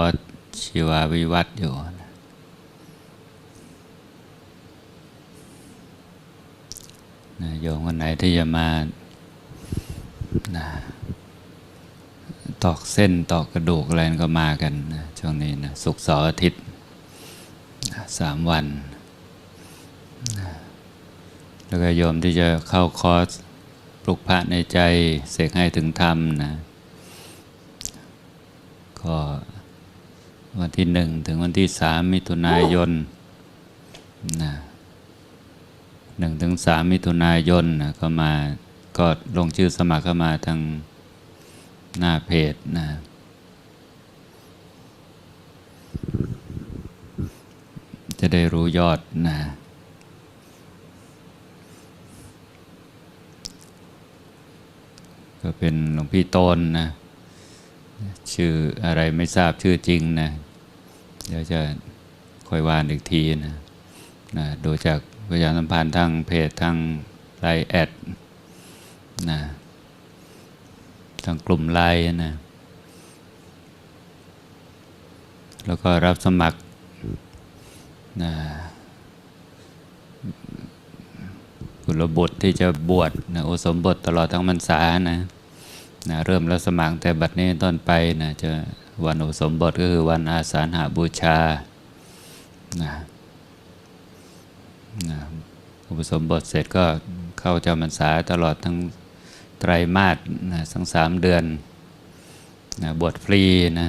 อร์สชีวาวิวัฒน์อยู่นะโยมคนไหนที่จะมานะตอกเส้นตอกกระดูกอะไรก็มากันนะช่วงนี้นะศุกร์เสาร์อาทิตย์นะสามวันนะแล้วก็โยมที่จะเข้าคอร์สปลุกพระในใจ เสกให้ถึงธรรมนะ ก็ วันที่หนึ่งถึงวันที่สามมิถุนายนนะหนึ่งถึงสามมิถุนายนนะก็มาก็ลงชื่อสมัครเข้ามาทางหน้าเพจนะจะได้รู้ยอดนะก็เป็นหลวงพี่โตนนะ ชื่ออะไรไม่ทราบชื่อจริงนะ เดี๋ยวจะค่อยวานอีกทีนะนะดูจากประชาสัมพันธ์ทางเพจทางไลน์แอดนะทางกลุ่มไลน์นะแล้วก็รับสมัครนะกุลบุตรที่จะบวชนะอุสมบทตลอดทั้งพรรษานะ นะเริ่มรับสมัครแต่บัดนี้ต้นไปนะจะวันอุสมบทก็คือวันอาสาหาบูชานะนะอุปสมบทเสร็จก็เข้าจำพรรษาตลอดทั้งไตรมาสนะทั้งสามเดือนนะบวชฟรีนะ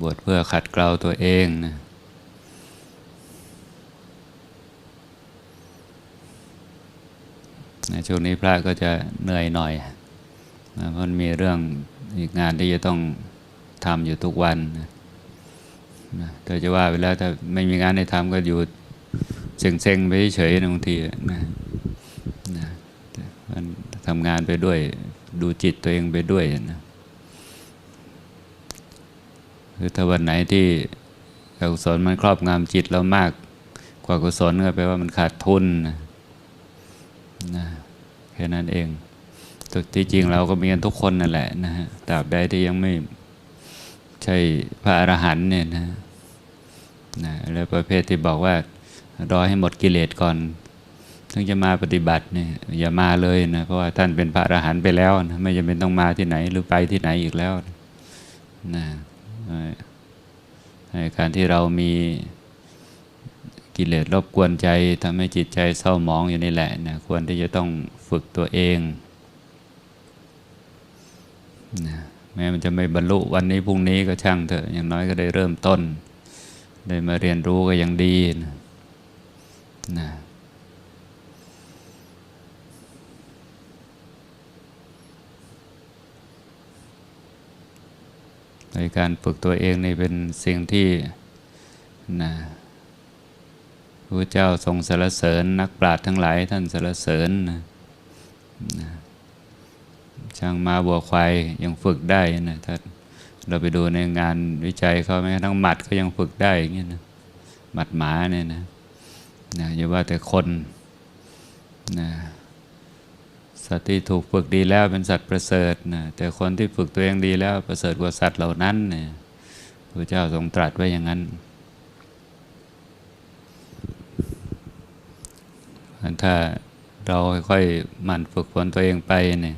บวชเพื่อขัดเกลาตัวเองนะ นะช่วงนี้พระก็จะเหนื่อยหน่อยนะเพราะมันมีเรื่องอีกงานที่จะต้องทำอยู่ทุกวันนะแต่จะว่าไปแล้วถ้าไม่มีงานให้ทำก็อยู่เซ็งๆไปเฉยๆนบางทีนะนะมันทำงานไปด้วย ดูจิตตัวเองไปด้วยนะคือถ้าวันไหนที่อกุศลมันครอบงำจิตเรามากกว่ากุศลก็แปลว่ามันขาดทุนนะนะ ค่นั้นเองแที่จริงเราก็มีกันทุกคนนั่นแหละนะฮะตราบใดที่ยังไม่ใช่พระอรหันต์เนี่ยนะนะแล้วประเภทที่บอกว่ารอให้หมดกิเลสก่อนถึงจะมาปฏิบัติเนี่ยอย่ามาเลยนะเพราะว่าท่านเป็นพระอรหันต์ไปแล้วนะไม่จำเป็นต้องมาที่ไหนหรือไปที่ไหนอีกแล้วนะการที่เรามี กิเลสรบกวนใจทำให้จิตใจเศร้าหมองอยู่นี่แหละนะควรที่จะต้องฝึกตัวเองนะแม้มันจะไม่บรรลุวันนี้พรุ่งนี้ก็ช่างเถอะอย่างน้อยก็ได้เริ่มต้น ได้มาเรียนรู้ก็ยังดีนะนะในการฝึกตัวเองนี่เป็นสิ่งที่นะ พระเจ้าทรงสรรเสริญ นักปราชญ์ทั้งหลายท่านสรรเสริญนะช่างมาบัวควายยังฝึกได้นะถ้าเราไปดูในงานวิจัยเขาแม้ทั้งหมัดเขายังฝึกได้อย่างเงี้ยนะหมัดหมาเนี่ยนะนะอย่าว่าแต่คนนะสัตว์ที่ถูกฝึกดีแล้วเป็นสัตว์ประเสริฐนะแต่คนที่ฝึกตัวเองดีแล้วประเสริฐกว่าสัตว์เหล่านั้นเนี่ยพระเจ้าทรงตรัสไว้อย่างนั้น ถ้าเราค่อยๆมันฝึกฝนตัวเองไปเนี่ย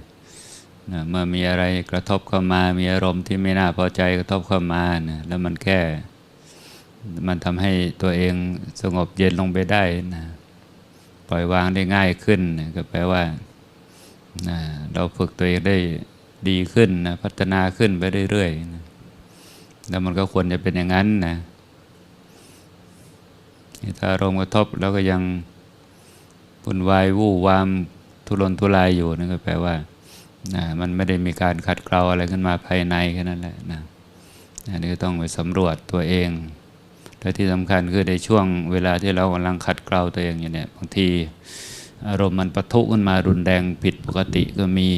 นะเมื่อมีอะไรกระทบเข้ามา มีอารมณ์ที่ไม่น่าพอใจกระทบเข้ามานะแล้วมันแค่มันทำให้ตัวเองสงบเย็นลงไปได้นะปล่อยวางได้ง่ายขึ้นนะก็แปลว่านะเราฝึกตัวเองได้ดีขึ้นนะพัฒนาขึ้นไปเรื่อยๆนะแล้วมันก็ควรจะเป็นอย่างนั้นนะถ้าอารมณ์กระทบแล้วก็ยัง วุ่นวายวู่วามทุรนทุรายอยู่นั่นก็แปลว่านะมันไม่ได้มีการขัดเกลาอะไรขึ้นมาภายในแค่นั้นแหละนะอันนี้ก็ต้องไปสำรวจตัวเองและที่สำคัญคือในช่วงเวลาที่เรากำลังขัดเกลาตัวเองอยู่เนี่ยบางทีอารมณ์มันปะทุขึ้นมารุนแรงผิดปกติก็มี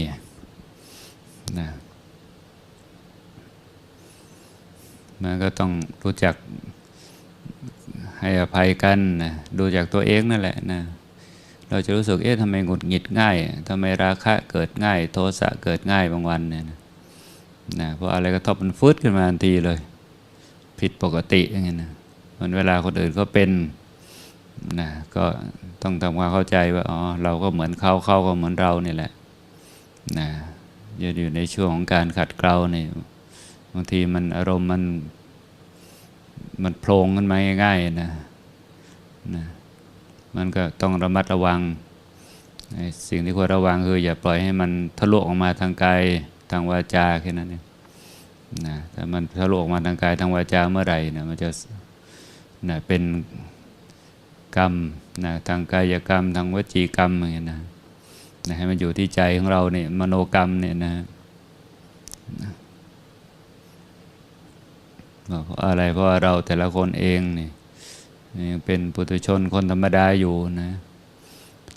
นะมันก็ต้องรู้จักให้อภัยกันนะดูจากตัวเองนั่นแหละนะ เราจะรู้สึกเอ๊ะทำไมหงุดหงิดง่ายทำไมราคะเกิดง่าย โทสะเกิดง่ายบางวันเนี่ยนะเพราะอะไรกระทบมันฟึดขึ้นมาทันทีเลย ผิดปกติอย่างเงี้ยนะมันเวลาคนอื่นก็เป็นนะก็ต้องทำความเข้าใจว่าอ๋อเราก็เหมือนเขาเขาก็เหมือนเรานี่แหละนะอยู่อยู่ในช่วงของการขัดเกลาเนี่ยบางทีมันอารมณ์มันมันโผล่ขึ้นมาง่ายๆนะนะ มันก็ต้องระมัดระวัง สิ่งที่ควรระวังคือ อย่าปล่อยให้มันทะลุออกมาทางกายทางวาจาแค่นั้นเองนะถ้ามันทะลุออกมาทางกายทางวาจาเมื่อไหร่นะมันจะนะเป็นกรรมนะทางกายกรรม ทางวจีกรรมอย่างเงี้ยนะนะให้มันอยู่ที่ใจของเราเนี่ยมโนกรรมเนี่ยนะนะเพราะอะไรเพราะเราแต่ละคนเองเนี่ย ยังเป็นปุถุชนคนธรรมดาอยู่นะ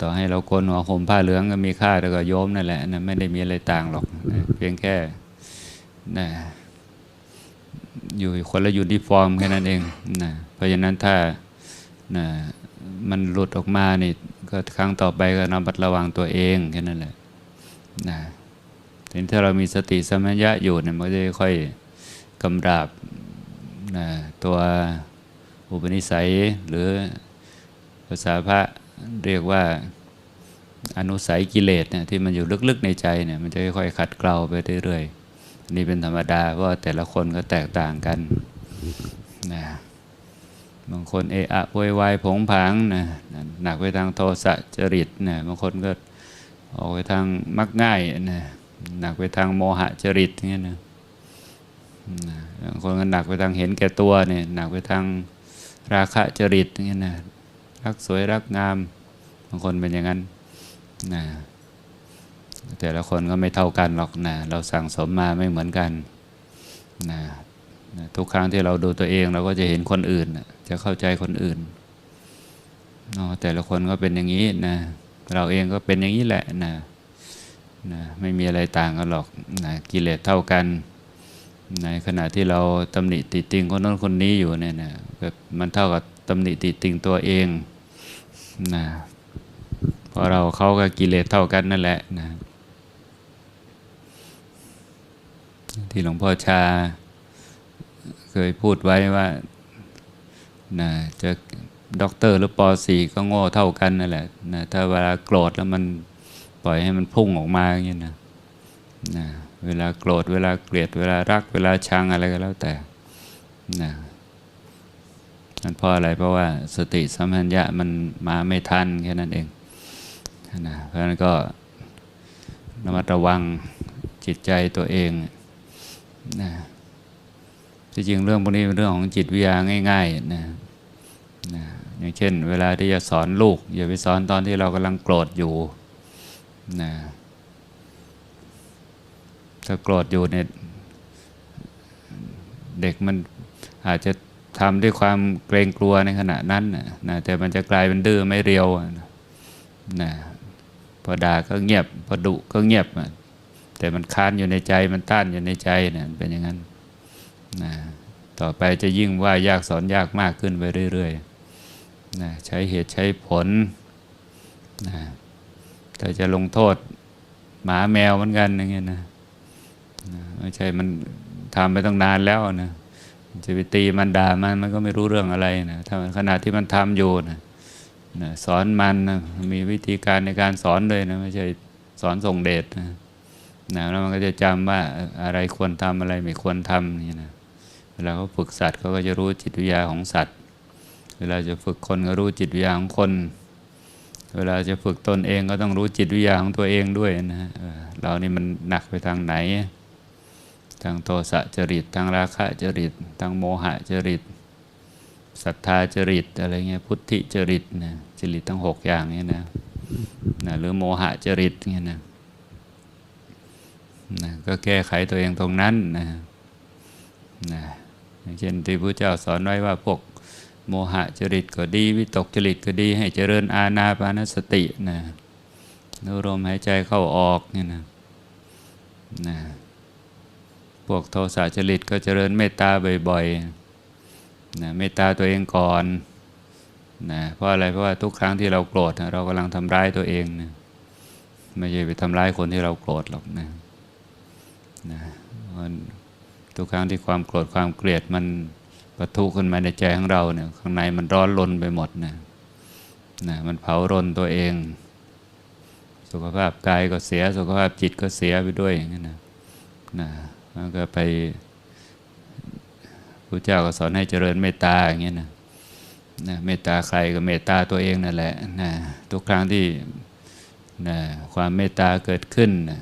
ต่อให้เราโกนหัวห่มผ้าเหลืองก็มีค่าแต่ก็โยมนั่นแหละนะไม่ได้มีอะไรต่างหรอกนะเพียงแค่นะอยู่คนละยูนิฟอร์มแค่นั้นเองนะเพราะฉะนั้นถ้านะมันหลุดออกมานี่ก็ครั้งต่อไปก็ระมัดระวังตัวเองแค่นั้นแหละนะถึงถ้าเรามีสติสมัญญะอยู่เนี่ยมันก็จะค่อยกำราบนะตัว อุปนิสัยหรือภาษาพระเรียกว่าอนุสัยกิเลสเนี่ยที่มันอยู่ลึกๆในใจเนี่ยมันจะค่อยๆขัดเกลาไปเรื่อยๆอนนี่เป็นธรรมดาเพราะแต่ละคนก็แตกต่างกันนะบางคนเอะอะโวยวายผงผางนะหนักไปทางโทสะจริตนะบางคนก็ออกไปทางมักง่ายนะหนักไปทางโมหะจริตเงี้ยนะบางคนก็หนักไปทางเห็นแก่ตัวเนี่ยหนักไปทาง ราคะจริตอย่างเงี้ยนะรักสวยรักงามบางคนเป็นอย่างนั้นนะแต่ละคนก็ไม่เท่ากันหรอกนะเราสั่งสมมาไม่เหมือนกันนะทุกครั้งที่เราดูตัวเองเราก็จะเห็นคนอื่น จะเข้าใจคนอื่นอ๋อแต่ละคนก็เป็นอย่างนี้นะเราเองก็เป็นอย่างนี้แหละนะนะไม่มีอะไรต่างกันหรอกนะกิเลสเท่ากัน ในขณะที่เราตำหนิติติงคนนั้นคนนี้อยู่เนี่ยนะแบบมันเท่ากับตำหนิติติงตัวเองนะเพราะเราเขาก็กิเลสเท่ากันนั่นแหละนะที่หลวงพ่อชา เคยพูดไว้ว่านะจะด็อกเตอร์หรือป .4 ก็โง่เท่ากันนั่นแหละนะถ้าเวลาโกรธแล้วมันปล่อยให้มันพุ่งออกมาอย่างนี้นะนะ เวลาโกรธเวลาเกลียดเวลารัก เวลาชังอะไรก็แล้วแต่นะนั่นเพราะอะไรเพราะว่าสติสัมพัญญะมันมาไม่ทันแค่นั้นเองนะเพราะฉะนั้นก็ระมัดระวังจิตใจตัวเองนะที่จริงเรื่องพวกนี้เป็นเรื่องของจิตวิทยาง่ายๆนะนะอย่างเช่น เวลาที่จะสอนลูก อย่าไปสอนตอนที่เรากำลังโกรธอยู่นะ ถ้าโกรธอยู่เนี่ยเด็กมันอาจจะทำด้วยความเกรงกลัวในขณะนั้นนะแต่มันจะกลายเป็นดื้อไม่เรียวนะพอด่าก็เงียบ พอดุก็เงียบ แต่มันค้านอยู่ในใจมันต้านอยู่ในใจเนะเป็นอย่างนั้นนะต่อไปจะยิ่งว่ายากสอนยากมากขึ้นไปเรื่อยๆนะใช้เหตุใช้ผลนะแต่จะลงโทษ หมาแมวเหมือนกันอย่างเงี้ยนะ ไม่ใช่มันทำไปตั้งนานแล้วนะจะไปตีมันด่ามันมันก็ไม่รู้เรื่องอะไรนะถ้าขณะที่มันทำอยู่นะนะสอนมันนะมีวิธีการในการสอนเลยนะไม่ใช่สอนส่งเดชนะนะแล้วมันก็จะจำว่าอะไรควรทำอะไรไม่ควรทำนี่นะเวลาเขาฝึกสัตว์เขาก็จะรู้จิตวิทยาของสัตว์ เวลาจะฝึกคนก็รู้จิตวิทยาของคน เวลาจะฝึกตนเองก็ต้องรู้จิตวิทยาของตัวเองด้วยนะเรานี่มันหนักไปทางไหน ทางโทสะจริตทางราคะจริตทางโมหะจริตศรัทธาจริตอะไรเงี้ยพุทธิจริตนะจริตทั้งหกอย่างเนี้นะนะหรือโมหะจริตเงี้ยนะนะก็แก้ไขตัวเองตรงนั้นนะนะอย่างเช่นที่พระเจ้าสอนไว้ว่าพวกโมหะจริตก็ดีวิตกจริตก็ดี ให้เจริญอาณาปานสตินะนูลมหายใจเข้าออกเนี่ยนะนะ พวกโทสะจริตก็เจริญเมตตาบ่อยๆนะเมตตาตัวเองก่อนนะเพราะอะไรเพราะว่าทุกครั้งที่เราโกรธเรากำลังทำร้ายตัวเองนะไม่ใช่ไปทำร้ายคนที่เราโกรธหรอกนะนะทุกครั้งที่ความโกรธความเกลียดมันปะทุขึ้นมาในใจของเราเนี่ยข้างในมันร้อนรนไปหมดนะนะมันเผารนตัวเอง สุขภาพกายก็เสีย สุขภาพจิตก็เสียไปด้วยอย่างนั้นะนะ ก็ไปพระเจ้าก็สอนให้เจริญเมตตาอย่างเงี้ยนะนะเมตตาใครก็เมตตาตัวเองนั่นแหละนะทุกครั้งที่นะความเมตตาเกิดขึ้นนะ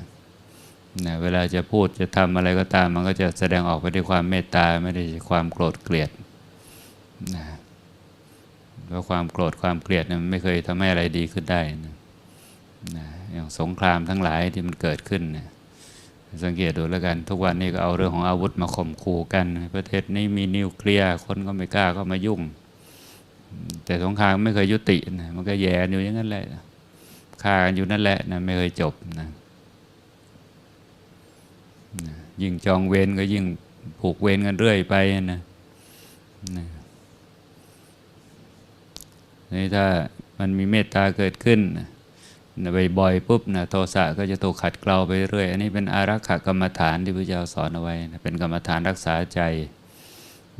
นะเวลาจะพูดจะทำอะไรก็ตาม มันก็จะแสดงออกไปด้วยความเมตตาไม่ได้ความโกรธเกลียดนะเพราะความโกรธความเกลียดนะมันไม่เคยทำให้อะไรดีขึ้นได้นะนะอย่างสงครามทั้งหลายที่มันเกิดขึ้นนะ สังเกตดูแล้วกัน ทุกวันนี้ก็เอาเรื่องของอาวุธมาข่มขู่กัน ประเทศนี้มีนิวเคลียร์คนก็ไม่กล้าเข้ามายุ่ง แต่สงครามไม่เคยยุตินะมันก็แย่อยู่อย่างนั้นแหละฆ่ากันอยู่นั่นแหละนะไม่เคยจบนะยิ่งจองเวรก็ยิ่งผูกเวรกันเรื่อยไปนะนะนี่ถ้ามันมีเมตตาเกิดขึ้นนะ บ่อยๆปุ๊บนะโทสะก็จะถูกขัดเกลาไปเรื่อยอันนี้เป็นอารักขากรรมฐานที่พระเจ้าสอนเอาไว้นะเป็นกรรมฐานรักษาใจ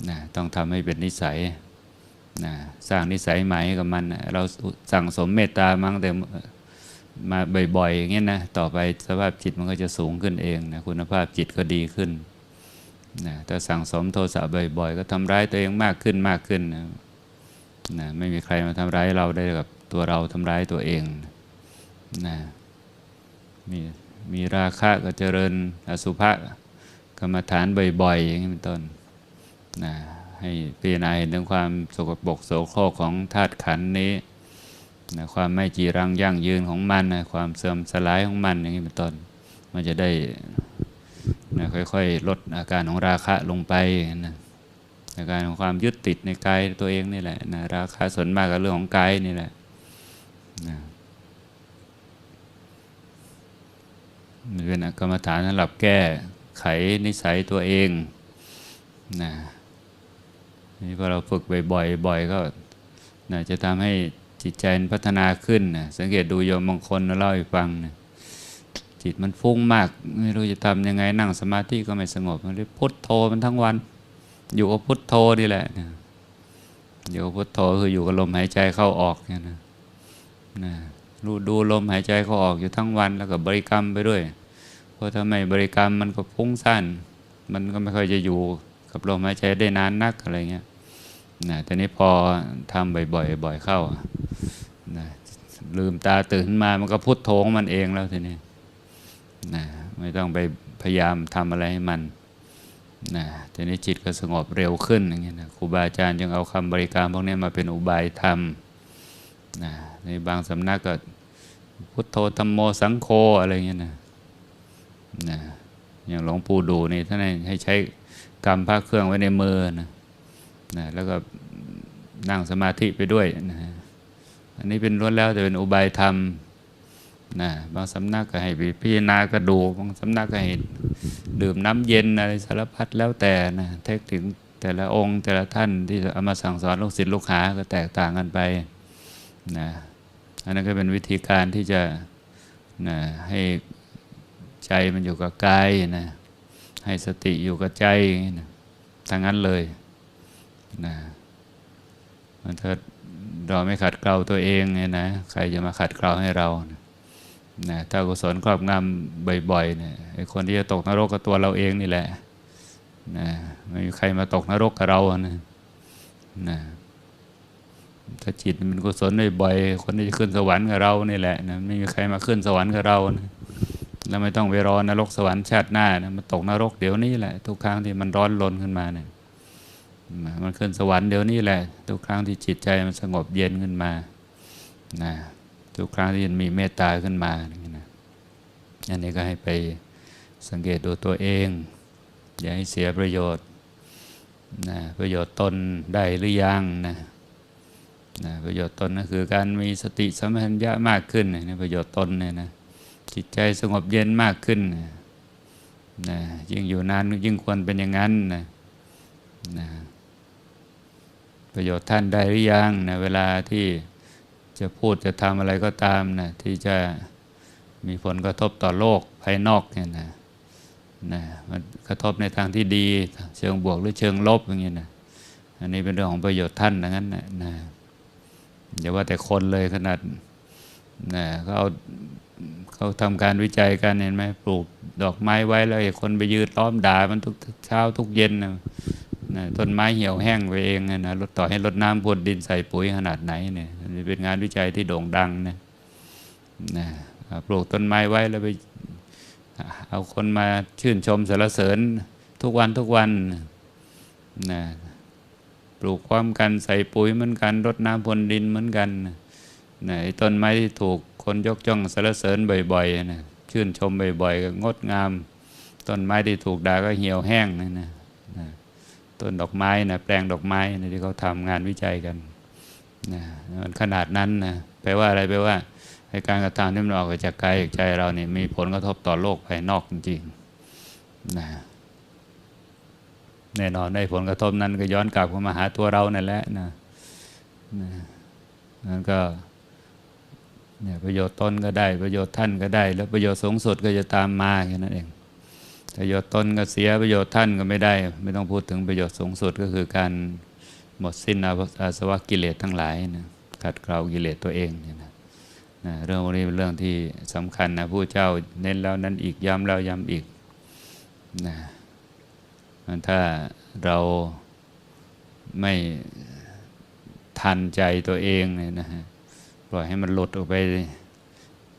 นะต้องทำให้เป็นนิสัยนะสร้างนิสัยใหม่ให้กับมันนะเราสั่งสมเมตตามั้งแต่มาบ่อยๆอย่างเงี้ยนะต่อไปสภาพจิตมันก็จะสูงขึ้นเองนะคุณภาพจิตก็ดีขึ้นนะถ้าสั่งสมโทสะบ่อย ๆ ก็ทำร้ายตัวเองมากขึ้นมากขึ้นนะนะไม่มีใครมาทำร้ายเราได้กับตัวเราทำร้ายตัวเองนะ มีมีราคะก็เจริญอสุภะกรรมฐานบ่อยๆ อย่างนี้เป็นต้นนะให้พิจารณาเห็นถึงความสกปรกโสโครกของธาตุขันธ์นี้นะความไม่จีรังยั่งยืนของมันนะความเสื่อมสลายของมันอย่างนี้เป็นต้น มันจะได้นะค่อยๆ ลดอาการของราคะลงไปนะอาการของความยึดติดในกายตัวเองนี่แหละนะราคะส่วนมากกับเรื่องของกายนี่แหละนะมัน เป็นกรรมฐานสำหรับแก้ไขนิสัยตัวเองนะนี่พอเราฝึกบ่อยๆบ่อยก็นะจะทำให้จิตใจพัฒนาขึ้นนะสังเกตดูโยมบางคนเล่าให้ฟังนะจิตมันฟุ้งมาก ไม่รู้จะทำยังไงนั่งสมาธิก็ไม่สงบมันเลยพุทโธมันทั้งวัน อยู่กับพุทโธนี่แหละนะอยู่กับพุทโธคืออยู่กับลมหายใจเข้าออกเนี่ยนะนะ รู้ดูลมหายใจเขาออกอยู่ทั้งวันแล้วก็บริกรรมไปด้วย เพราะถ้าไม่บริกรรมมันก็ฟุ้งซ่านมันก็ไม่ค่อยจะอยู่กับลมหายใจได้นานนักอะไรเงี้ยนะแต่นี้พอทำบ่อยๆบ่อยเข้านะลืมตาตื่นมามันก็พุทโธของมันเองแล้วทีนี้นะไม่ต้องไปพยายามทำอะไรให้มันนะทีนี้จิตก็สงบเร็วขึ้นอย่างเงี้ยนะครูบาอาจารย์จึงเอาคำบริกรรมพวกนี้มาเป็นอุบายธรรม นะในบางสำนักก็พุทโธธรรมโมสังโฆอะไรเงี้ยนะนะอย่างหลวงปู่ดูนี่ท่านให้ใช้กรรมพระเครื่องไว้ในมือนะนะแล้วก็นั่งสมาธิไปด้วยนะอันนี้เป็นล้วนแล้วแต่เป็นอุบายธรรมนะบางสำนักก็ให้พิจารณากระดูกบางสำนักก็ให้ดื่มน้ำเย็นอะไรสารพัดแล้วแต่นะเทคถึงแต่ละองค์แต่ละท่านที่เอามาสั่งสอนลูกศิษย์ลูกหาก็แตกต่างกันไป นะอันนั้นก็เป็นวิธีการที่จะนะให้ใจมันอยู่กับกายนะให้สติอยู่กับใจนะทั้งนั้นเลยนะมันถ้าเราไม่ขัดเกลาตัวเองเนี่ยนะใครจะมาขัดเกลาให้เรานะถ้ากุศลครอบงำบ่อยๆเนี่ยไอ้คนที่จะตกนรกกับตัวเราเองนี่แหละนะไม่มีใครมาตกนรกกับเรานะนะ ถ้าจิตมันกุศลบ่อยๆคนที่จะขึ้นสวรรค์กับเรานี่แหละนะไม่มีใครมาขึ้นสวรรค์กับเรานะแล้วไม่ต้องไปรอนรกสวรรค์ชาติหน้านะมันตกนรกเดี๋ยวนี้แหละ ทุกครั้งที่มันร้อนรนขึ้นมาเนี่ยมันขึ้นสวรรค์เดี๋ยวนี้แหละ ทุกครั้งที่จิตใจมันสงบเย็นขึ้นมานะทุกครั้งที่มันมีเมตตาขึ้นมาอย่างนะอันนี้ก็ให้ไปสังเกตดูตัวเอง อย่าให้เสียประโยชน์นะประโยชน์ตนได้หรือยังนะ นะประโยชน์ตนก็คือการมีสติสัมปชัญญะมากขึ้นนะประโยชน์ตนเนี่ยนะจิตใจสงบเย็นมากขึ้นนะยิ่งอยู่นานยิ่งควรเป็นอย่างนั้นนะนะปประโยชน์ท่านได้หรือยังนะเวลาที่จะพูดจะทำอะไรก็ตามนะที่จะมีผลกระทบต่อโลกภายนอกเนี่ยนะนะมันกระทบในทางที่ดี เชิงบวกหรือเชิงลบอย่างเงี้ยนะอันนี้เป็นเรื่องของประโยชน์ท่านดังนั้นนะนะ อย่าว่าแต่คนเลยขนาดนะเขาเอาเขาทำการวิจัยกันเห็นไหมปลูกดอกไม้ไว้แล้วไอ้คนไปยืนล้อมด่ามันทุกเช้าทุกเย็นนะนะต้นไม้เหี่ยวแห้งไปเองนะนะรดต่อให้รดน้ำพรวนดินใส่ปุ๋ยขนาดไหนเนี่ยเป็นงานวิจัยที่โด่งดังนะนะปลูกต้นไม้ไว้แล้วไปเอาคนมาชื่นชมสรรเสริญทุกวันทุกวันนะ ปลูกความกันใส่ปุ๋ยเหมือนกันรดน้ำพรวนดินเหมือนกันนะไอ้ต้นไม้ที่ถูกคนยกย่องสรรเสริญบ่อยๆนะชื่นชมบ่อยๆก็งดงาม ต้นไม้ที่ถูกด่าก็เหี่ยวแห้งนะนะนะต้นดอกไม้นะแปลงดอกไม้นะที่เขาทำงานวิจัยกันนะมันขนาดนั้นนะแปลว่าอะไรแปลว่าในการกระทำที่มันออกจากกายจากใจเราเนี่ยมีผลกระทบต่อโลกภายนอกจริงๆนะ แน่นอนในผลกระทบนั้นก็ย้อนกลับมาหาตัวเรานั่นแหละนะนะนั้นก็เนี่ยประโยชน์ตนก็ได้ประโยชน์ท่านก็ได้ แล้วประโยชน์สูงสุดก็จะตามมาแค่นั้นเองประโยชน์ตนก็เสียประโยชน์ท่านก็ไม่ได้ ไม่ต้องพูดถึงประโยชน์สูงสุดก็คือการหมดสิ้นอาสวะกิเลสทั้งหลายนะขัดเกลากิเลสตัวเองเนี่ยนะนะเรื่องพวกนี้เป็นเรื่องที่สำคัญนะผู้เจ้าเน้นแล้วนั้นอีกย้ำแล้วย้ำอีกนะ ถ้าเราไม่ทันใจตัวเองเนี่ยนะฮะปล่อยให้มันหลุดออกไป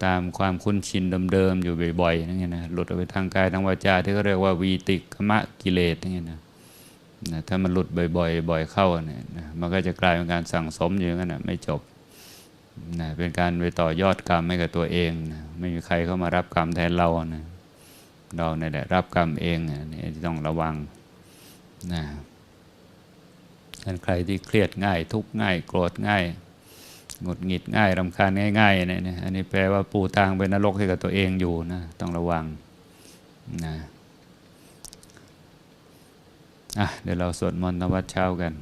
ตามความคุ้นชินเดิมๆอยู่บ่อยๆนั่นไงนะหลุดออกไปทางกายทางวาจาที่เขาเรียกว่าวีติกมะกิเลสนั่นไงนะนะถ้ามันหลุดบ่อยๆบ่อยเข้าเนี่ยนะมันก็จะกลายเป็นการสั่งสมอยู่งั้นนะไม่จบนะเป็นการไปต่อยอดกรรมให้กับตัวเองนะไม่มีใครเข้ามารับกรรมแทนเรานะเราเนี่ยแหละรับกรรมเองนะนี่ต้องระวัง นะท่านใครที่เครียดง่าย ทุกข์ง่าย โกรธง่ายหงุดหงิดง่ายรำคาญง่ายๆเนี่ยอันนี้แปลว่าปูทางไปนรกให้กับตัวเองอยู่นะต้องระวังนะอะเดี๋ยวเราสวดมนต์นวัดเช้ากัน